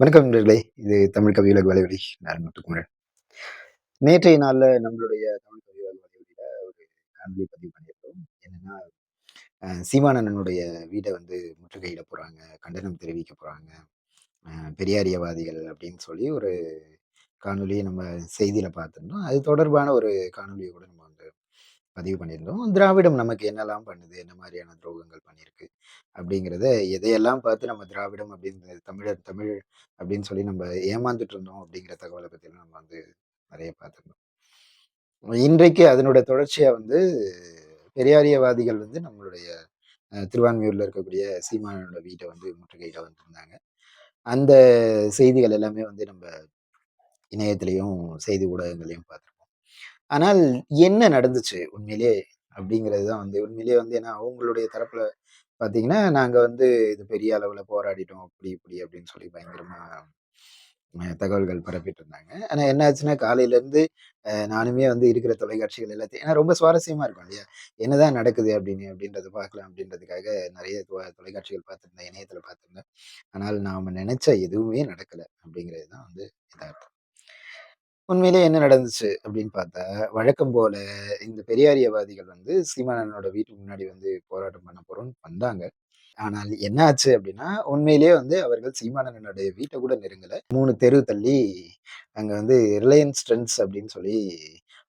வணக்கம் நண்பர்களே. இது தமிழ் கவியுலக வலைவலி நான் முத்துக்குமரன். நேற்றைய நாளில் நம்மளுடைய தமிழ் கவியுலக வலைவலியில் ஒரு காணொலி பதிவு பண்ணியிருக்கோம் என்னன்னா அஹ், வீடை வந்து முற்றுகையிட போகிறாங்க கண்டனம் தெரிவிக்க போகிறாங்க பெரியாரியவாதிகள் அப்படின்னு சொல்லி ஒரு காணொலியை நம்ம செய்தியில் பார்த்துருந்தோம். அது தொடர்பான ஒரு காணொலியை கூட நம்ம வந்து பதிவு பண்ணியிருந்தோம். திராவிடம் நமக்கு என்னெல்லாம் பண்ணுது? என்ன மாதிரியான துரோகங்கள் பண்ணியிருக்கு? அப்படிங்கிறத எதையெல்லாம் பார்த்து நம்ம திராவிடம் அப்படின்னு தமிழர் தமிழ் அப்படின்னு சொல்லி நம்ம ஏமாந்துட்டு இருந்தோம் அப்படிங்கிற தகவலை பற்றிலாம் நம்ம வந்து நிறைய பார்த்துருந்தோம். இன்றைக்கு அதனுடைய தொடர்ச்சியாக வந்து பெரியாரியவாதிகள் வந்து நம்மளுடைய திருவான்மையூரில் இருக்கக்கூடிய சீமானோட வீட்டை வந்து முற்றுகையிட வந்திருந்தாங்க. அந்த செய்திகள் எல்லாமே வந்து நம்ம இணையத்திலையும் செய்தி ஊடகங்களையும் பார்த்துருக்கோம். ஆனால் என்ன நடந்துச்சு உண்மையிலே அப்படிங்கிறது தான் வந்து உண்மையிலேயே வந்து ஏன்னா அவங்களுடைய தரப்புல பார்த்தீங்கன்னா நாங்கள் வந்து இது பெரிய அளவில் போராடிட்டோம் அப்படி இப்படி அப்படின்னு சொல்லி பயங்கரமா அஹ், தகவல்கள் பரப்பிட்டு இருந்தாங்க ஆனால் என்ன ஆச்சுன்னா காலையிலேருந்து நானுமே வந்து இருக்கிற தொலைக்காட்சிகள் எல்லாத்தையும் ஏன்னா ரொம்ப சுவாரஸ்யமா இருக்கும் இல்லையா? என்னதான் நடக்குது அப்படின்னு அப்படின்றத பார்க்கலாம் அப்படின்றதுக்காக நிறைய தொலைக்காட்சிகள் பார்த்துருந்தேன் இணையத்தில் பார்த்துருந்தேன். ஆனால் நாம் நினைச்ச எதுவுமே நடக்கலை அப்படிங்கிறது தான் வந்து யதார்த்தம் உண்மையிலே என்ன நடந்துச்சு அப்படின்னு பார்த்தா வழக்கம் போல இந்த பெரியாரியவாதிகள் வந்து சீமானனோட வீட்டுக்கு முன்னாடி வந்து போராட்டம் பண்ண போறோம்னு வந்தாங்க. ஆனால் என்ன ஆச்சு அப்படின்னா உண்மையிலேயே வந்து அவர்கள் சீமானனுடைய வீட்டை கூட நெருங்கல. மூணு தெரு தள்ளி அங்க வந்து ரிலையன்ஸ் ட்ரெண்ட்ஸ் அப்படின்னு சொல்லி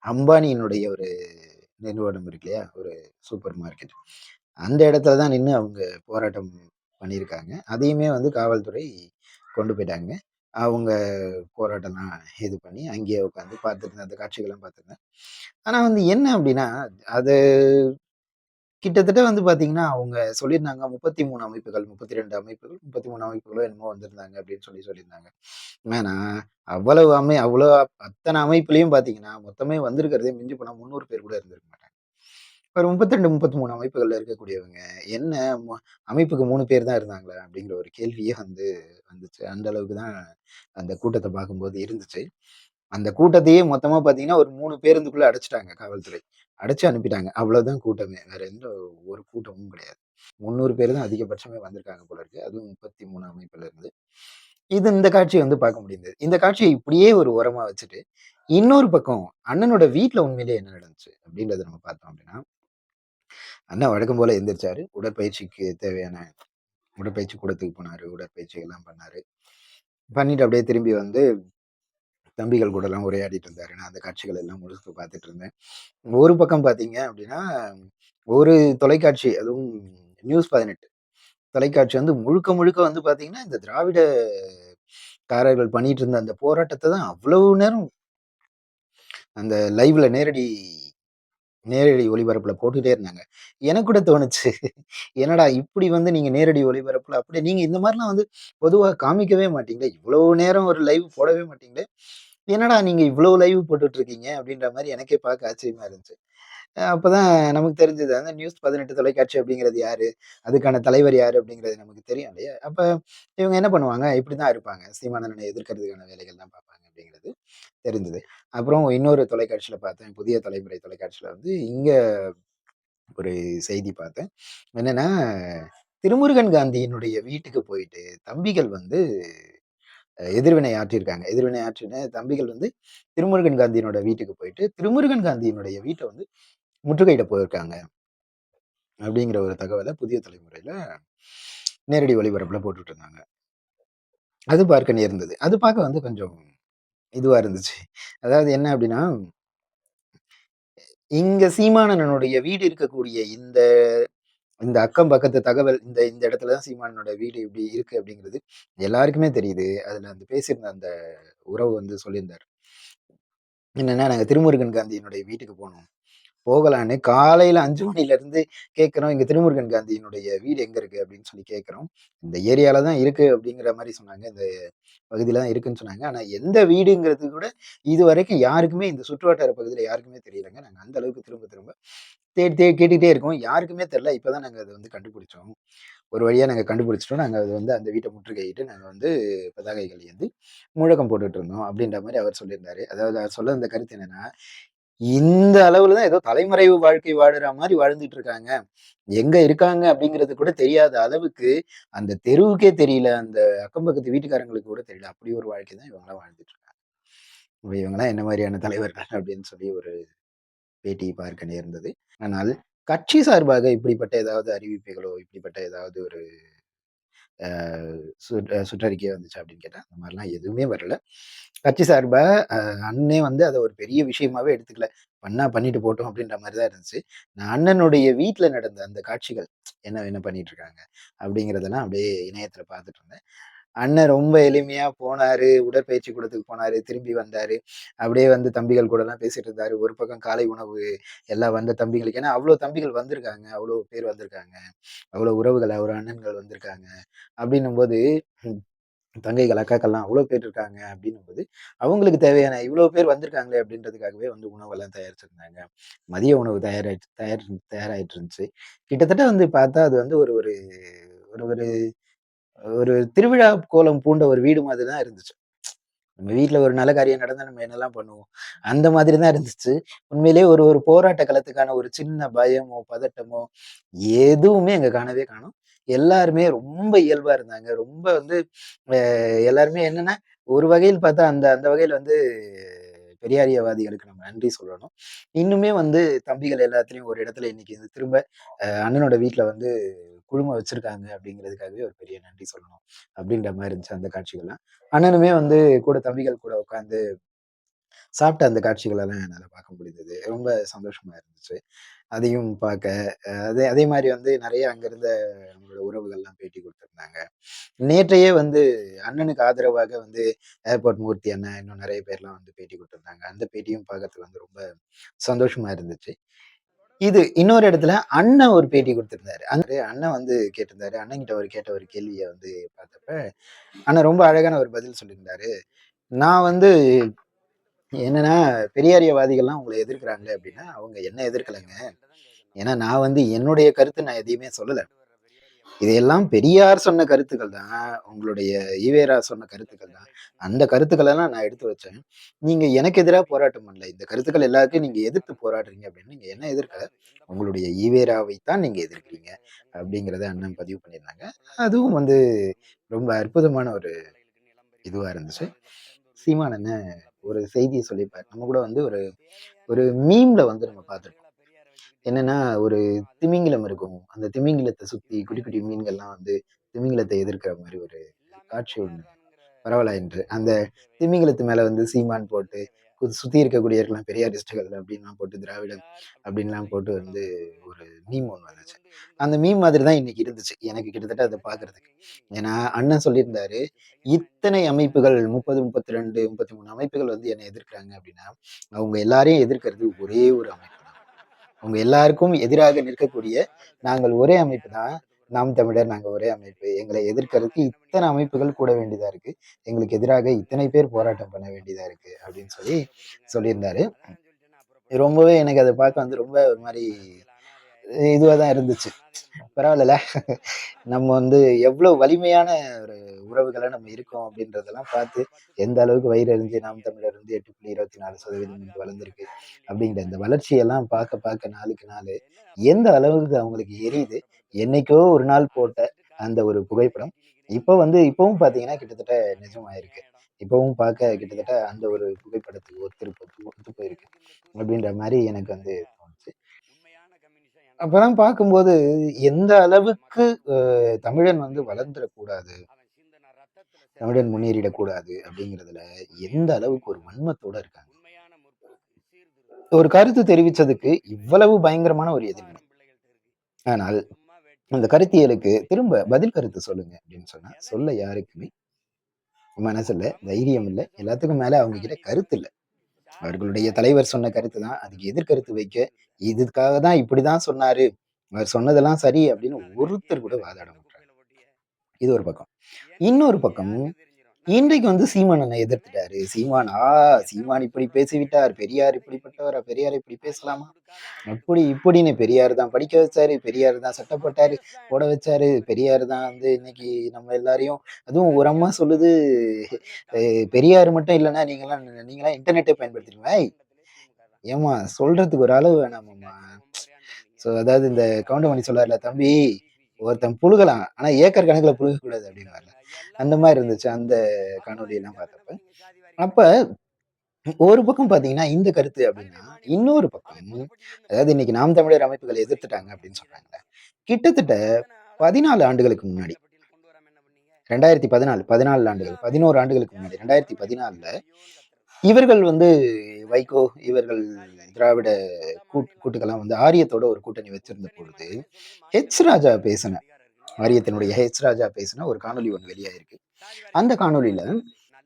அம்பானியினுடைய ஒரு நிறுவனம் இருக்கு இல்லையா? ஒரு சூப்பர் மார்க்கெட். அந்த இடத்துல தான் நின்று அவங்க போராட்டம் பண்ணியிருக்காங்க. அதையுமே வந்து காவல்துறை கொண்டு போயிட்டாங்க. அவங்க போராட்டம்லாம் இது பண்ணி அங்கேயே உட்காந்து பார்த்துருந்தேன். அந்த காட்சிகள்லாம் பார்த்துருந்தேன். ஆனால் வந்து என்ன அப்படின்னா அது கிட்டத்தட்ட வந்து பார்த்தீங்கன்னா அவங்க சொல்லியிருந்தாங்க முப்பத்தி மூணு அமைப்புகள் முப்பத்தி ரெண்டு அமைப்புகள் முப்பத்தி மூணு அமைப்புகளோ என்னமோ வந்திருந்தாங்க அப்படின்னு சொல்லி சொல்லியிருந்தாங்க. ஏன்னா அவ்வளவு அமை அவ்வளோ அத்தனை அமைப்புலையும் பார்த்தீங்கன்னா மொத்தமே வந்திருக்கிறதே மிஞ்சி போனால் முந்நூறு பேர் கூட இருந்திருக்க மாட்டாங்க. ஒரு முப்பத்தி ரெண்டு முப்பத்தி மூணு அமைப்புகள்ல இருக்கக்கூடியவங்க என்ன அமைப்புக்கு மூணு பேர் தான் இருந்தாங்களே? அப்படிங்கிற ஒரு கேள்வியே வந்து வந்துச்சு. அந்த அளவுக்கு தான் அந்த கூட்டத்தை பார்க்கும்போது இருந்துச்சு. அந்த கூட்டத்தையே மொத்தமா பாத்தீங்கன்னா ஒரு மூணு பேருந்துக்குள்ள அடைச்சிட்டாங்க காவல்துறை. அடைச்சு அனுப்பிட்டாங்க. அவ்வளவுதான் கூட்டமே. வேற எந்த ஒரு கூட்டமும் கிடையாது. முந்நூறு பேர் தான் அதிகபட்சமே வந்திருக்காங்க போல இருக்கு. அதுவும் முப்பத்தி மூணு அமைப்புல இருந்து. இது இந்த காட்சியை வந்து பார்க்க முடிந்தது. இந்த காட்சியை இப்படியே ஒரு உரமா வச்சுட்டு இன்னொரு பக்கம் அண்ணனோட வீட்டில் உண்மையிலேயே என்ன நடந்துச்சு அப்படின்றத நம்ம பார்த்தோம் அப்படின்னா அண்ணா வழக்கம் போல எந்திரிச்சாரு. உடற்பயிற்சிக்கு தேவையான உடற்பயிற்சி கூடத்துக்கு போனாரு. உடற்பயிற்சி எல்லாம் பண்ணாரு. பண்ணிட்டு அப்படியே திரும்பி வந்து தம்பிகள் கூட எல்லாம் உரையாடிட்டு இருந்தாரு. நான் அந்த காட்சிகள் எல்லாம் முழுக்க பார்த்துட்டு இருந்தேன். ஒரு பக்கம் பார்த்தீங்க அப்படின்னா ஒரு தொலைக்காட்சி அதுவும் நியூஸ் பதினெட்டு. தொலைக்காட்சி வந்து முழுக்க முழுக்க வந்து பார்த்தீங்கன்னா இந்த திராவிட காரர்கள் பண்ணிட்டு இருந்த அந்த போராட்டத்தை தான் அவ்வளவு நேரம் அந்த லைவ்ல நேரடி நேரடி ஒளிபரப்புல போட்டுட்டே இருந்தாங்க. எனக்கு கூட தோணுச்சு. என்னடா இப்படி வந்து நீங்க நேரடி ஒளிபரப்புல அப்படி நீங்க இந்த மாதிரிலாம் வந்து பொதுவாக காமிக்கவே மாட்டீங்களே. இவ்வளவு நேரம் ஒரு லைவ் போடவே மாட்டீங்களே. என்னடா நீங்க இவ்வளவு லைவ் போட்டுட்டு இருக்கீங்க அப்படின்ற மாதிரி எனக்கே பார்க்க ஆச்சரியமா இருந்துச்சு. அப்போ தான் நமக்கு தெரிஞ்சது அந்த நியூஸ் பதினெட்டு தொலைக்காட்சி அப்படிங்கிறது யாரு? அதுக்கான தலைவர் யாரு அப்படிங்கிறது நமக்கு தெரியும் இல்லையா? அப்போ இவங்க என்ன பண்ணுவாங்க? இப்படி தான் இருப்பாங்க. சீமானந்தனை எதிர்க்கிறதுக்கான வேலைகள் தான் பார்ப்பாங்க. அப்படிங்கிறது தெரிஞ்சது அப்புறம் இன்னொரு தொலைக்காட்சியில் பார்த்தேன். புதிய தலைமுறை தொலைக்காட்சியில் வந்து இங்கே ஒரு செய்தி பார்த்தேன். என்னென்னா திருமுருகன் காந்தியினுடைய வீட்டுக்கு போயிட்டு தம்பிகள் வந்து எதிர்வினை ஆற்றியிருக்காங்க. எதிர்வினை ஆற்றின தம்பிகள் வந்து திருமுருகன் காந்தியினோட வீட்டுக்கு போயிட்டு திருமுருகன் காந்தியினுடைய வீட்டை வந்து முற்றுகையிட போயிருக்காங்க. அப்படிங்கிற ஒரு தகவலை புதிய தலைமுறையில் நேரடி ஒளிபரப்பில் போட்டுட்டு இருந்தாங்க. அது பார்க்க நேர்ந்தது. அது பார்க்க வந்து கொஞ்சம் இதுவா இருந்துச்சு. அதாவது என்ன அப்படின்னா இங்க சீமானனனுடைய வீடு இருக்கக்கூடிய இந்த இந்த அக்கம் பக்கத்து தகவல் இந்த இந்த இடத்துல தான் சீமானனோட வீடு இப்படி இருக்கு அப்படிங்கிறது எல்லாருக்குமே தெரியுது. அதுல அந்த பேசியிருந்த அந்த உறவு வந்து சொல்லியிருந்தார். என்னன்னா நாங்க திருமுருகன் காந்தியினுடைய வீட்டுக்கு போனோம். போகலான்னு காலையில அஞ்சு மணிலேருந்து கேட்குறோம். இங்கே திருமுருகன் காந்தியினுடைய வீடு எங்கே இருக்குது அப்படின்னு சொல்லி கேட்குறோம். இந்த ஏரியாவில் தான் இருக்குது அப்படிங்கிற மாதிரி சொன்னாங்க. இந்த பகுதியில் தான் இருக்குன்னு சொன்னாங்க. ஆனால் எந்த வீடுங்கிறது கூட இது வரைக்கும் யாருக்குமே இந்த சுற்றுவட்டார பகுதியில் யாருக்குமே தெரியலங்க. நாங்கள் அந்த அளவுக்கு திரும்ப திரும்ப தேடி தேடி கேட்டுகிட்டே இருக்கோம். யாருக்குமே தெரில இப்போ தான் நாங்கள் அதை வந்து கண்டுபிடிச்சோம். ஒரு வழியாக நாங்கள் கண்டுபிடிச்சிட்டோம். நாங்கள் அது வந்து அந்த வீட்டை முற்றுகையிட்டு நாங்கள் வந்து பதாகைகள் ஏந்தி முழக்கம் போட்டுட்டு இருந்தோம் அப்படின்ற மாதிரி அவர் சொல்லியிருந்தாரு. அதாவது அவர் சொல்ல அந்த கருத்து என்னென்னா இந்த அளவுல தான் ஏதோ தலைமறைவு வாழ்க்கை வாழுற மாதிரி வாழ்ந்துட்டு இருக்காங்க. எங்க இருக்காங்க அப்படிங்கிறது கூட தெரியாத அளவுக்கு, அந்த தெருவுக்கே தெரியல. அந்த அக்கம் பக்கத்து வீட்டுக்காரங்களுக்கு கூட தெரியல. அப்படி ஒரு வாழ்க்கை தான் இவங்களாம் வாழ்ந்துட்டு இருக்காங்க. இவங்களாம் என்ன மாதிரியான தலைவர்கள் அப்படின்னு சொல்லி ஒரு பேட்டி பார்க்க நேர்ந்தது. ஆனால் கட்சி சார்பாக இப்படிப்பட்ட ஏதாவது அறிவிப்புகளோ, இப்படிப்பட்ட ஏதாவது ஒரு சுற்றறிக்கை வந்துச்சு அப்படின்னு கேட்டால் அந்த மாதிரிலாம் எதுவுமே வரல. கட்சி சார்பாக அண்ணே அண்ணனே வந்து அதை ஒரு பெரிய விஷயமாவே எடுத்துக்கல. பண்ணா பண்ணிட்டு போட்டோம் அப்படின்ற மாதிரி தான் இருந்துச்சு. நான் அண்ணனுடைய வீட்டில் நடந்த அந்த காட்சிகள், என்ன என்ன பண்ணிட்டு இருக்காங்க அப்படிங்கிறதெல்லாம் அப்படியே இணையத்தில் பார்த்துட்டு இருந்தேன். அண்ணன் ரொம்ப எளிமையா போனாரு, உடற்பயிற்சி கூடத்துக்கு போனாரு, திரும்பி வந்தாரு. அப்படியே வந்து தம்பிகள் கூடலாம் பேசிட்டு இருந்தாரு. ஒரு பக்கம் காலை உணவு எல்லாம் வந்த தம்பிகளுக்கு ஏன்னா அவ்வளோ தம்பிகள் வந்திருக்காங்க. அவ்வளோ பேர் வந்திருக்காங்க. அவ்வளோ உறவுகள், அவர் அண்ணன்கள் வந்திருக்காங்க. அப்படின்னும்போது தங்கைகள், அக்காக்கள்லாம் அவ்வளோ பேர் இருக்காங்க அப்படின்னும்போது, அவங்களுக்கு தேவையான இவ்வளோ பேர் வந்திருக்காங்களே அப்படின்றதுக்காகவே வந்து உணவெல்லாம் தயாரிச்சிருந்தாங்க. மதிய உணவு தயாராகி தயார் தயாராயிட்டு இருந்துச்சு. கிட்டத்தட்ட வந்து பார்த்தா அது வந்து ஒரு ஒரு ஒரு ஒரு ஒரு திருவிழா கோலம் பூண்ட ஒரு வீடு மாதிரி தான் இருந்துச்சு. நம்ம வீட்டில் ஒரு நல்ல காரியம் நடந்தால் நம்ம என்னலாம் பண்ணுவோம். அந்த மாதிரி தான் இருந்துச்சு. உண்மையிலேயே ஒரு ஒரு போராட்ட களத்துக்கான ஒரு சின்ன பயமோ, பதட்டமோ எதுவுமே அங்கே காணவே காணும் எல்லாருமே ரொம்ப இயல்பாக இருந்தாங்க. ரொம்ப வந்து எல்லாருமே என்னன்னா, ஒரு வகையில் பார்த்தா அந்த அந்த வகையில் வந்து பெரியாரியவாதிகளுக்கு நம்ம நன்றி சொல்லணும். இன்னுமே வந்து தம்பிகள் எல்லாத்துலேயும் ஒரு இடத்துல இன்னைக்கு வந்து திரும்ப அண்ணனோட வீட்டில் வந்து குழும வச்சிருக்காங்க அப்படிங்கிறதுக்காகவே ஒரு பெரிய நன்றி சொல்லணும். அப்படின்ற மாதிரி இருந்துச்சு அந்த காட்சிகள்லாம். அண்ணனுமே வந்து கூட தம்பிகள் கூட உட்காந்து சாப்பிட்ட அந்த காட்சிகளெல்லாம் என்னால் பார்க்க முடிந்தது. ரொம்ப சந்தோஷமா இருந்துச்சு. அதையும் பார்க்க அதே அதே மாதிரி வந்து நிறைய அங்கிருந்த நம்மளோட உறவுகள்லாம் பேட்டி கொடுத்துருந்தாங்க நேற்றையே வந்து அண்ணனுக்கு ஆதரவாக வந்து ஏர்போர்ட் மூர்த்தி அண்ணன், இன்னும் நிறைய பேர்லாம் வந்து பேட்டி கொடுத்துருந்தாங்க அந்த பேட்டியும் பார்க்கறதுக்கு வந்து ரொம்ப சந்தோஷமா இருந்துச்சு. இது இன்னொரு இடத்துல அண்ணன் ஒரு பேட்டி கொடுத்துருந்தாரு அந்த அண்ணன் வந்து கேட்டிருந்தாரு. அண்ணன் கிட்ட ஒரு கேட்ட ஒரு கேள்வியை வந்து பார்த்தப்ப, அண்ணன் ரொம்ப அழகான ஒரு பதில் சொல்லியிருந்தாரு. நான் வந்து என்னன்னா, பெரியாரியவாதிகள்லாம் உங்களை எதிர்க்கிறாங்க அப்படின்னா, அவங்க என்ன எதிர்க்கலைங்க ஏன்னா நான் வந்து என்னுடைய கருத்து நான் எதையுமே சொல்லலை இதையெல்லாம் பெரியார் சொன்ன கருத்துக்கள் தான். உங்களுடைய ஈவேரா சொன்ன கருத்துக்கள் தான். அந்த கருத்துக்களெல்லாம் நான் எடுத்து வச்சேன். நீங்க எனக்கு எதிராக போராட்டம் பண்ணல. இந்த கருத்துக்கள் எல்லாத்தையும் நீங்க எதிர்த்து போராடுறீங்க அப்படின்னு நீங்க என்ன எதிர்க்கல. உங்களுடைய ஈவேராவை தான் நீங்க எதிர்க்கிறீங்க. அப்படிங்கிறத அண்ணன் பதிவு பண்ணியிருந்தாங்க. அதுவும் வந்து ரொம்ப அற்புதமான ஒரு இதுவா இருந்துச்சு. சீமான் ஒரு செய்தியை சொல்லியிருப்பார் நம்ம கூட வந்து ஒரு ஒரு மீம்ல வந்து நம்ம பார்த்துருப்போம். என்னன்னா, ஒரு திமிங்கிலம் இருக்கும். அந்த திமிங்கிலத்த சுத்தி குட்டி, குட்டி மீன்கள்லாம் வந்து திமிங்கிலத்த எதிர்க்கிற மாரி ஒரு காட்சி ஒண்ணு பரவலா என்று. அந்த திமிங்கிலத்து மேல வந்து சீமான் போட்டு, சுத்தி இருக்கக்கூடியவர்கள்லாம் பெரியாரிஸ்ட்டுகள் அப்டின்லாம் போட்டு, திராவிடம் அப்டின்லாம் போட்டு வந்து ஒரு மீம் ஒண்ணு வந்துச்சு. அந்த மீம் மாதிரி தான் இன்னைக்கு இருந்துச்சு. எனக்கு கிட்டத்தட்ட அத பார்க்கறதுக்கு. ஏன்னா, அண்ணன் சொல்லியிருந்தாரு, இத்தனை அமைப்புகள் 30, 32, 33 அமைப்புகள் வந்து என்ன எதிர்க்கிறாங்க அப்டின்னா, அவங்க எல்லாரையும் எதிர்க்கிறது ஒரே ஒரு அமைப்பு. அவங்க எல்லாருக்கும் எதிராக நிற்கக்கூடிய நாங்கள் ஒரே அமைப்பு தான். நாம் தமிழர் நாங்கள் ஒரே அமைப்பு. எங்களை எதிர்க்கிறதுக்கு இத்தனை அமைப்புகள் கூட வேண்டியதா இருக்கு. எங்களுக்கு எதிராக இத்தனை பேர் போராட்டம் பண்ண வேண்டியதா இருக்கு. அப்படின்னு சொல்லி சொல்லியிருந்தாரு. ரொம்பவே எனக்கு அதை பார்க்க வந்து ரொம்ப ஒரு மாதிரி இதுவாக தான் இருந்துச்சு. பரவாயில்ல நம்ம வந்து எவ்வளோ வலிமையான ஒரு உறவுகளை நம்ம இருக்கோம் அப்படின்றதெல்லாம் பார்த்து, எந்த அளவுக்கு வயிறு அறிஞ்சு நாம் தமிழர் வந்து 8.24% இன்று வளர்ந்திருக்கு. அப்படிங்கிற இந்த வளர்ச்சியெல்லாம் பார்க்க பார்க்க நாளுக்கு நாளு, எந்த அளவுக்கு அவங்களுக்கு எரியுது. என்னைக்கோ ஒரு நாள் போட்ட அந்த ஒரு புகைப்படம், இப்போ வந்து இப்பவும் பார்த்தீங்கன்னா கிட்டத்தட்ட நிஜமாயிருக்கு. இப்பவும் பார்க்க கிட்டத்தட்ட அந்த ஒரு புகைப்படத்துக்கு ஒத்திருக்கு ஒத்து போயிருக்கு. அப்படின்ற மாதிரி எனக்கு வந்து தோணுச்சு. அப்பெல்லாம் பார்க்கும்போது, எந்த அளவுக்கு தமிழன் வந்து வளர்ந்துடக்கூடாது தமிழன் முன்னேறிடக்கூடாது அப்படிங்கிறதுல எந்த அளவுக்கு ஒரு வன்மத்தோட இருக்காங்க. ஒரு கருத்து தெரிவிச்சதுக்கு இவ்வளவு பயங்கரமான ஒரு எதிர்வினை. ஆனால், அந்த கருத்தியலுக்கு திரும்ப பதில் கருத்து சொல்லுங்க அப்படின்னு சொன்னா, சொல்ல யாருக்குமே மனசுல தைரியம் இல்ல. எல்லாத்துக்கும் மேல அவங்க கிட்ட கருத்து இல்ல. அவர்களுடைய தலைவர் சொன்ன கருத்து தான். அதுக்கு எதிர்கருத்து வைக்க, இதுக்காக தான் இப்படிதான் சொன்னாரு. அவர் சொன்னதெல்லாம் சரி அப்படின்னு ஒருத்தர் கூட வாதாட மாட்றாங்க. இது ஒரு பக்கம். இன்னொரு பக்கம், இன்றைக்கு வந்து சீமான் அண்ணன் எதிர்த்துட்டாரு. சீமான் சீமான் இப்படி பேசிவிட்டார். பெரியார் இப்படிப்பட்டவரா? பெரியார் இப்படி பேசலாமா? அப்படி இப்படின்னு பெரியார் தான் படிக்க வச்சாரு. பெரியார் தான் சட்டை போட்டாரு, போட வச்சாரு. பெரியார் தான் வந்து இன்னைக்கு நம்ம எல்லாரையும் அதுவும் ஒரு அம்மா சொல்லுது, "அ பெரியார் மட்டும் இல்லன்னா நீங்கலாம் நீங்கலாம் இன்டர்நெட்டே பயன்படுத்துறீங்களா?" ஏய்! ஏம்மா சொல்றதுக்கு ஒரு அளவு வேணாமாம்மா ஸோ அதாவது இந்த கவுண்டமணி சொல்றாருல தம்பி ஒருத்தன் புழுகலாம். ஆனா ஏக்கர் கணக்குல புழுக கூடாது அப்படின்னு அந்த மாதிரி இருந்துச்சு அந்த காணொலியெல்லாம் பார்த்தப்ப. அப்ப ஒரு பக்கம் பாத்தீங்கன்னா இந்த கருத்து அப்படின்னா இன்னொரு பக்கம் அதாவது இன்னைக்கு நாம் தமிழர் அமைப்புகளை எதிர்த்துட்டாங்க அப்படின்னு சொல்றாங்க கிட்டத்தட்ட பதினாலு ஆண்டுகளுக்கு முன்னாடி ரெண்டாயிரத்தி பதினாலு பதினாலு ஆண்டுகள் பதினோரு ஆண்டுகளுக்கு முன்னாடி ரெண்டாயிரத்தி பதினாலுல இவர்கள் வந்து வைகோ இவர்கள் திராவிட கூட்டு கூட்டுக்கெல்லாம் வந்து ஆரியத்தோட ஒரு கூட்டணி வச்சிருந்த பொழுது ஹெச் ராஜா பேசின ஆரியத்தினுடைய ஹெச் ராஜா பேசின ஒரு காணொலி ஒன்று வெளியாயிருக்கு. அந்த காணொலியில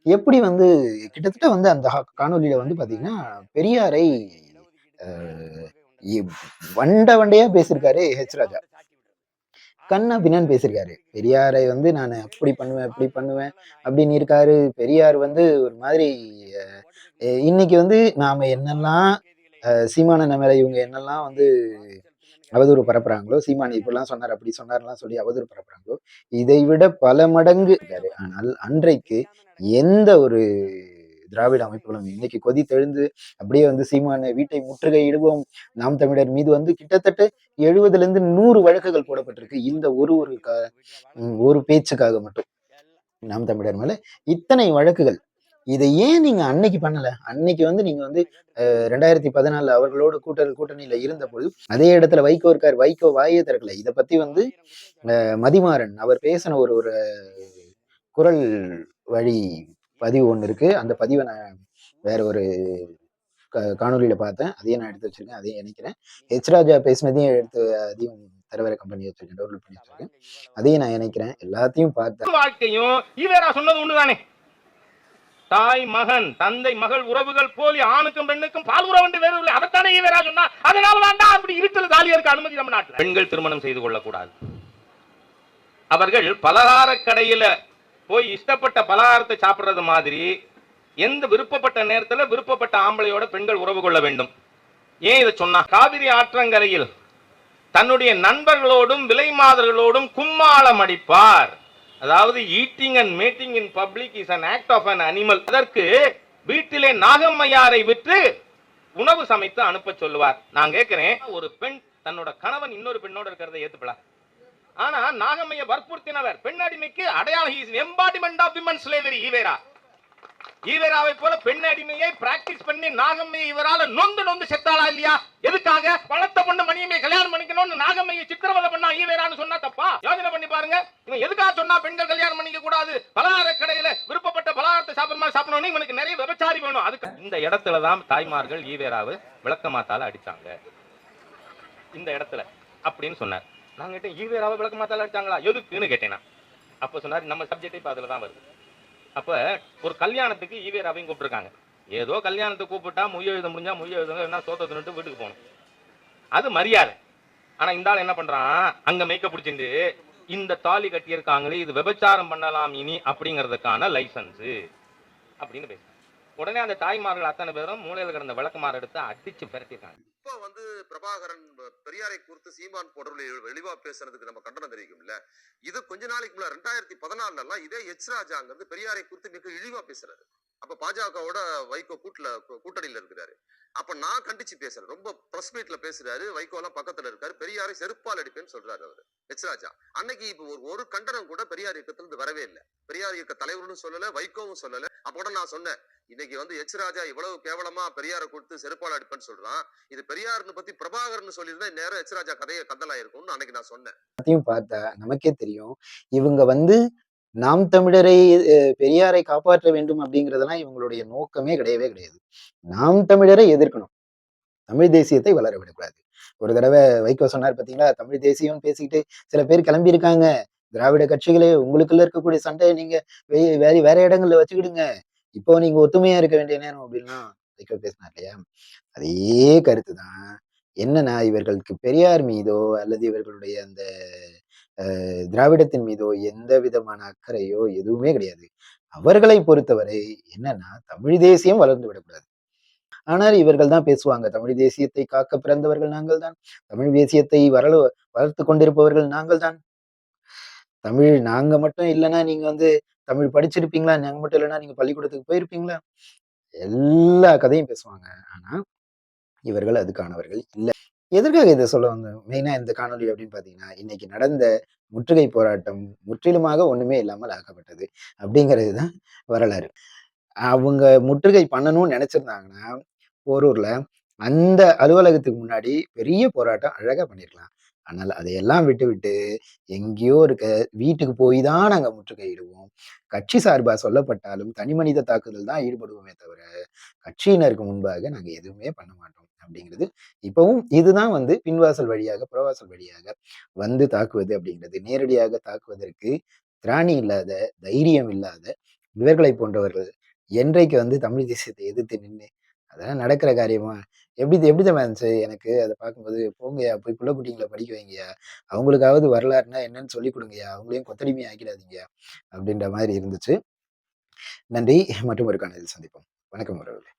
எப்படி வந்து கிட்டத்தட்ட வந்து அந்த காணொலியில வந்து பாத்தீங்கன்னா பெரியாரை வண்ட வண்டையா பேசியிருக்காரு ஹெச் ராஜா. கண்ணா பின்னான்னு பேசியிருக்காரு பெரியாரை வந்து நான் அப்படி பண்ணுவேன் இப்படி பண்ணுவேன் அப்படின்னு இருக்காரு. பெரியார் வந்து ஒரு மாதிரி இன்னைக்கு வந்து நாம என்னெல்லாம் சீமான மேல இவங்க என்னெல்லாம் வந்து அவதூறு பரப்புறாங்களோ சீமான் இப்படிலாம் சொன்னார் அப்படி சொன்னார்லாம் சொல்லி அவதூறு பரப்புறாங்களோ இதை விட பல மடங்கு இருக்காரு. ஆனால் அன்றைக்கு எந்த ஒரு திராவிட அமைப்புகளும் இன்னைக்கு கொதி தெழுந்து அப்படியே வந்து சீமான வீட்டை முற்றுகையிடுவோம். நாம் தமிழர் மீது வந்து கிட்டத்தட்ட எழுபதுல இருந்து நூறு வழக்குகள் போடப்பட்டிருக்கு. இந்த ஒரு ஒரு ஒரு பேச்சுக்காக மட்டும். நாம் தமிழர் மேல இத்தனை வழக்குகள் இதை ஏன் நீங்க அன்னைக்கு பண்ணல? அன்னைக்கு வந்து நீங்க வந்து ரெண்டாயிரத்தி பதினாலு அவர்களோட கூட்டணி கூட்டணியில இருந்த பொழுது அதே இடத்துல வைகோ இருக்கார். வைகோ வாயே திறக்கல. இதை பத்தி வந்து மதிமாறன் அவர் பேசின ஒரு ஒரு குரல் வழி பதிவு ஒன்று இருக்கு. அந்த பதிவை நான் வேற ஒரு காணொலியில பார்த்தேன். அதையும் நான் எடுத்து வச்சிருக்கேன். அதையும் நினைக்கிறேன் ஹெச் ராஜா பேசினதையும் எடுத்து அதையும் தரவேற கம்பெனி வச்சிருக்கேன். டவுன்லோட் பண்ணி வச்சிருக்கேன். அதையும் நான் நினைக்கிறேன் எல்லாத்தையும் பார்த்தேன் வாழ்க்கையும் சொன்னது ஒண்ணுதானே? தாய் மகன் தந்தை மகள் உறவுகள் போலி ஆணுக்கும் பெண்ணுக்கும் பால் உறவு வேறு இல்லை. அதைத்தானே ஈவேரா சொன்னா? அதனால வேண்டாம் அப்படி இருத்தல் தாலியா இருக்க அனுமதி நம்ம நாட்டில். பெண்கள் திருமணம் செய்து கொள்ளக்கூடாது. அவர்கள் பலகார கடையில போய் இஷ்டப்பட்ட பலகாரத்தை சாப்பிடுறது மாதிரி எந்த விருப்பப்பட்ட நேரத்தில் விருப்பப்பட்ட ஆம்பளையோட பெண்கள் உறவு கொள்ள வேண்டும். ஏன் இதை சொன்னா? காவிரி ஆற்றங்கரையில் தன்னுடைய நண்பர்களோடும் விலை மாதர்களோடும் கும்மாளம் அடிப்பார். அதாவது eating and mating in public is an act of an animal அதற்கு வீட்டிலே நாகம்மையாரை விற்று உணவு சமைத்து அனுப்ப சொல்லுவார். நான் கேட்கிறேன் ஒரு பெண் தன்னோட கணவன் இன்னொரு பெண்ணோட இருக்கிறத ஏத்துப்பலாம் ஆனா நாகம்மையை வற்புறுத்தினவர் பெண் அடிமைக்கு அடையாளம் embodiment of women slavery EVR ஈவேராவை போல பெண் அடிமையை பிராக்டிஸ் பண்ணி நாகம்மையை இவரால நொந்து நொந்து செத்தாளா இல்லையா? எதுக்காக? பழத்த பொண்ணு மணியமே கல்யாணம் பண்ணிக்கணும்னு நாகம்மையை சித்திரவதை பண்ணா ஈவேரான்னு சொன்னா தப்பா? யோசனை பண்ணி பாருங்க. இவன் எதுக்காக சொன்னா பெண்கள் கல்யாணம் பண்ணிக்க கூடாது? பலகார கடையில விருப்பப்பட்ட பலகாரத்தை சாப்பிடுற மாதிரி சாப்பிடணும் இவனுக்கு நிறைய விபச்சாரி வேணும். அதுக்கு இந்த இடத்துல தான் தாய்மார்கள் ஈவேராவு விளக்கமாத்தால அடிச்சாங்க. இந்த இடத்துல அப்படின்னு சொன்னார். நான் கேட்டேன் ஈவேராவை விளக்க மாத்தால அடிச்சாங்களா? எதுக்குன்னு கேட்டேன் அப்ப சொன்னார் நம்ம சப்ஜெக்ட் இப்ப அதுல தான் வருது. அப்ப ஒரு கல்யாணத்துக்கு ஈவேராவையும் கூப்பிட்டுருக்காங்க. ஏதோ கல்யாணத்தை கூப்பிட்டா மொய் எழுத முடிஞ்சா மொய் எழுதுங்க என்ன சோத்த தின்னுட்டு வீட்டுக்கு போகணும். அது மரியாதை. ஆனா இந்த ஆள் என்ன பண்றான்? அங்க மேய்க்க பிடிச்சிட்டு இந்த தாலி கட்டியிருக்காங்களே இது விபச்சாரம் பண்ணலாம் இனி அப்படிங்கிறதுக்கான லைசன்ஸ் அப்படின்னு பேசுறாங்க உடனே அந்த தாய்மார்கள் அத்தனை பேரும் மூலையில் கிடந்த விளக்குமாறு எடுத்து அடிச்சு பெரட்டிருக்காங்க இப்போ வந்து பிரபாகரன் பெரியாரை குறித்து சீமான் போன்றவர்கள் வெளிவா பேசுறதுக்கு நம்ம கண்டனம் தெரிவிக்கும்ல. இது கொஞ்ச நாளைக்கு முன்னாடி ரெண்டாயிரத்தி பதினாலுல எல்லாம் இதே எச் ராஜாங்கிறது அங்க பெரியாரை குறித்து மிக இழிவா பேசுறாரு. அப்ப பாஜகவோட வைகோ கூட்டுல கூட்டணியில இருக்கிறாரு. அப்ப நான் கண்டிச்சு பேசுறேன். ரொம்ப பிரஸ் மீட்ல பேசுறாரு. வைகோ எல்லாம் பக்கத்துல இருக்காரு. பெரியாரை செருப்பால் அடிப்பேன்னு சொல்றாரு அவரு. எச்ராஜா அன்னைக்கு இப்ப ஒரு ஒரு கண்டனம் கூட பெரியார் இயக்கத்துல இருந்து வரவே இல்லை. பெரியார் இயக்க தலைவர்னு சொல்லல வைகோவும் சொல்லல. அப்போட நான் சொன்னேன் இன்னைக்கு வந்து எச் ராஜா இவ்வளவு கேவலமா பெரியாரை கொடுத்து செருப்பால் அடிப்பேன்னு சொல்றான். இது பெரியார்னு பத்தி பிரபாகர்னு சொல்லியிருந்தா நேரம் எச் ராஜா கதையை கந்தலாயிருக்கும்னு அன்னைக்கு நான் சொன்னேன். அதையும் பார்த்தா நமக்கே தெரியும். இவங்க வந்து நாம் தமிழரை பெரியாரை காப்பாற்ற வேண்டும் அப்படிங்கிறதெல்லாம் இவங்களுடைய நோக்கமே கிடையவே கிடையாது. நாம் தமிழரை எதிர்க்கணும். தமிழ் தேசியத்தை வளர விடக்கூடாது. ஒரு தடவை வைகோ சொன்னார் பார்த்தீங்களா? தமிழ் தேசியம் பேசிக்கிட்டு சில பேர் கிளம்பி இருக்காங்க திராவிட கட்சிகளே உங்களுக்குள்ள இருக்கக்கூடிய சண்டையை நீங்க வேற வேற இடங்கள்ல வச்சுக்கிடுங்க. இப்போ நீங்க ஒத்துமையா இருக்க வேண்டிய நேரம் அப்படின்னா வைகோ பேசினார் இல்லையா? அதே கருத்து தான் என்னன்னா இவர்களுக்கு பெரியார் மீதோ அல்லது இவர்களுடைய அந்த திராவிடத்தின் மீதோ எந்த விதமான அக்கறையோ எதுவுமே கிடையாது. அவர்களை பொறுத்தவரை என்னன்னா தமிழ் தேசியம் வளர்ந்து விடக்கூடாது. ஆனால் இவர்கள் தான் பேசுவாங்க தமிழ் தேசியத்தை காக்க பிறந்தவர்கள் நாங்கள் தான் தமிழ் தேசியத்தை வரல வளர்த்து கொண்டிருப்பவர்கள் நாங்கள் தான். தமிழ் நாங்க மட்டும் இல்லைன்னா நீங்க வந்து தமிழ் படிச்சிருப்பீங்களா? நாங்க மட்டும் இல்லைன்னா நீங்க பள்ளிக்கூடத்துக்கு போயிருப்பீங்களா? எல்லா கதையும் பேசுவாங்க. ஆனா இவர்கள் அதுக்கானவர்கள் இல்ல. எதற்காக இதை சொல்ல வந்தேன்? மெயினாக இந்த காணொளி அப்படின்னு பார்த்தீங்கன்னா இன்னைக்கு நடந்த முற்றுகை போராட்டம் முற்றிலுமாக ஒன்றுமே இல்லாமல் ஆக்கப்பட்டது அப்படிங்கிறது தான் வரலாறு. அவங்க முற்றுகை பண்ணணும்னு நினச்சிருந்தாங்கன்னா போரூரில் அந்த அலுவலகத்துக்கு முன்னாடி பெரிய போராட்டம் அழகாக பண்ணியிருக்கலாம் ஆனால் அதையெல்லாம் விட்டுவிட்டு எங்கேயோ இருக்க வீட்டுக்கு போய் தான் நாங்கள் முற்றுகையிடுவோம் கட்சி சார்பாக சொல்லப்பட்டாலும் தனி மனித தாக்குதல் தான் ஈடுபடுவோமே தவிர கட்சியினருக்கு முன்பாக நாங்கள் எதுவுமே பண்ண மாட்டோம். அப்படிங்கிறது. இப்பவும் இதுதான் வந்து பின்வாசல் வழியாக புறவாசல் வழியாக வந்து தாக்குவது அப்படிங்கிறது. நேரடியாக தாக்குவதற்கு திராணி இல்லாத தைரியம் இல்லாத இவர்களை போன்றவர்கள் என்றைக்கு வந்து தமிழ் தேசியத்தை எதிர்த்து நின்று அதெல்லாம் நடக்கிற காரியமா? எப்படி எப்படி தான் இருந்துச்சு எனக்கு அதை பார்க்கும்போது போங்கய்யா போய் புள்ள குட்டிங்களை படிக்க வைங்கயா அவங்களுக்காவது வரலாறுனா என்னன்னு சொல்லி கொடுங்கய்யா அவங்களையும் கொத்தடிமையை ஆக்கிடாதீங்க அப்படின்ற மாதிரி இருந்துச்சு. நன்றி. மற்றும் ஒரு காணொலியில் சந்திப்போம். வணக்கம் உறவுகளே.